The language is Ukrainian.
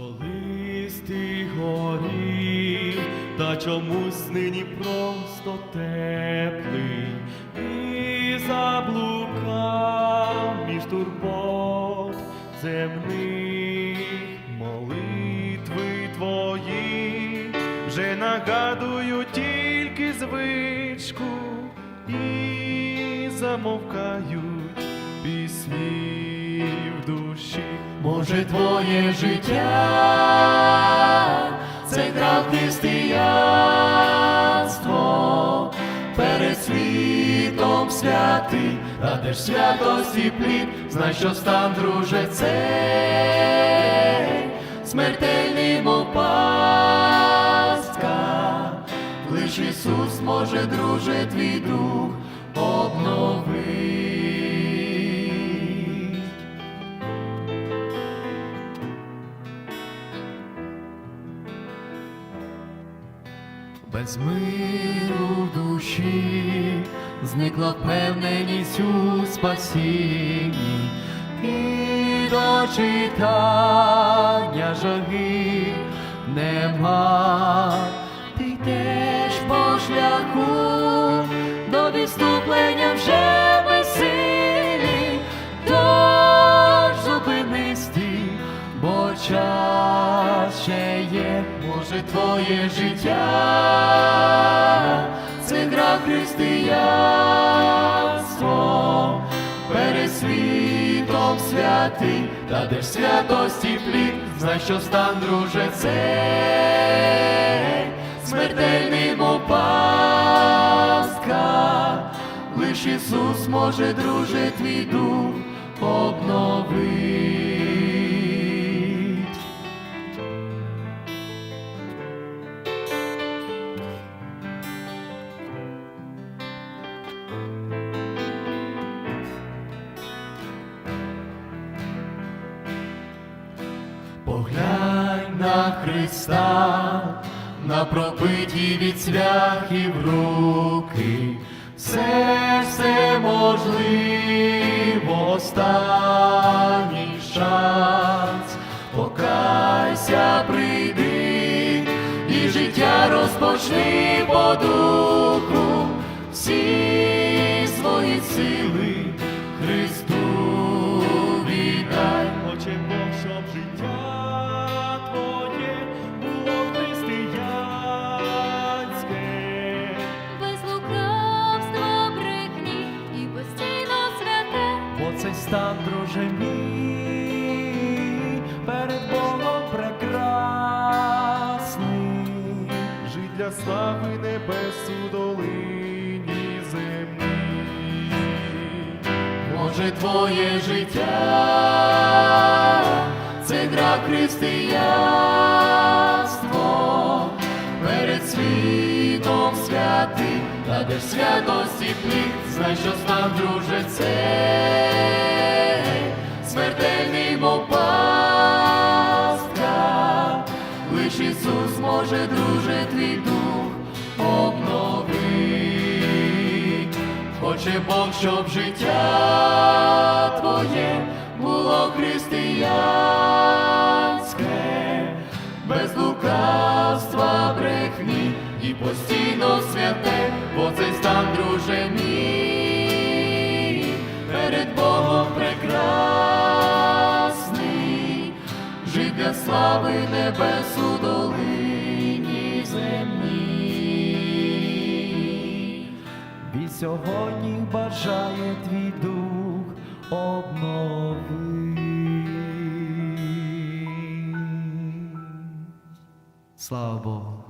Листи горів, та чомусь нині просто теплий. І заблукав між турбот земних. Молитви твої вже нагадують тільки звичку. І замовкають пісні Може, твоє життя? Це грав християнство. Перед світом святий, та де ж святості плід, знай, що стан, друже, цей смертельний мов лиш Ісус може, друже, твій дух обновить. Без миру в душі зникла впевненість у спасінні і до читання жаги нема. Ти йдеш по шляху є, може твоє життя, це гра християнство, перед світом святий, та де ж святості плід, знай, що стан, друже, цей смертельний мов пастка, лиш Ісус може, друже, твій дух обновить. Поглянь на Христа, на пробиті від цвяхів руки, все, все можливо, останній шанс, покайся, прийди, і життя розпочни по духу, всі свої сили стан, друже мій, перед Богом прекрасний. Жить для слави небес у долині земній. Може, твоє життя це гра християнство перед світом святий, та де святості плід, знай, що стан, друже, цей Може, друже, твій дух обновить. Хоче Бог, щоб життя твоє було християнське, без лукавства, брехні і постійно святе, бо цей стан, друже мій, перед Богом прекрасний, жить для слави небес у земній. Від сьогодні бажає твій дух обнови. Слава Богу.